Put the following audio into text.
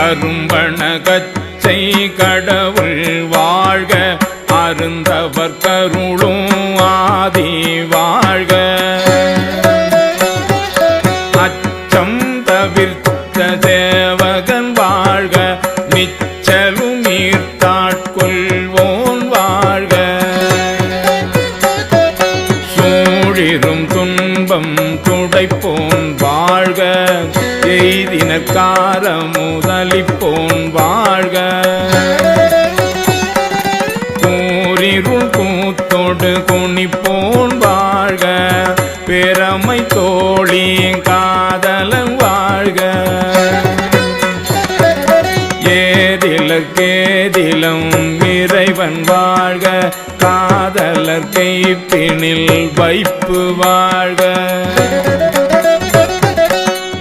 கரும்பண கச்சை கடவுள் வாழ்க அருந்தவர் கருளும் ஆதி வாழ்க. அச்சம் தவிர்த்த தேவகன் வாழ்க நிச்சலும் ஈர்த்தாட்கொள்வோன் வாழ்க. சூழிரும் துன்பம் துடைப்போன் வாழ்க எய்தினக்கார முதலிப்போன் வாழ்க. கூறிருள் கூத்தோடு குனிப்போன் வாழ்க. பெறமை தோழி காதலன் வாழ்க. ஏதிலக்கேதிலும் இறைவன் வாழ்க. காதலர் கைப்பினில் வைப்பு வாழ்க.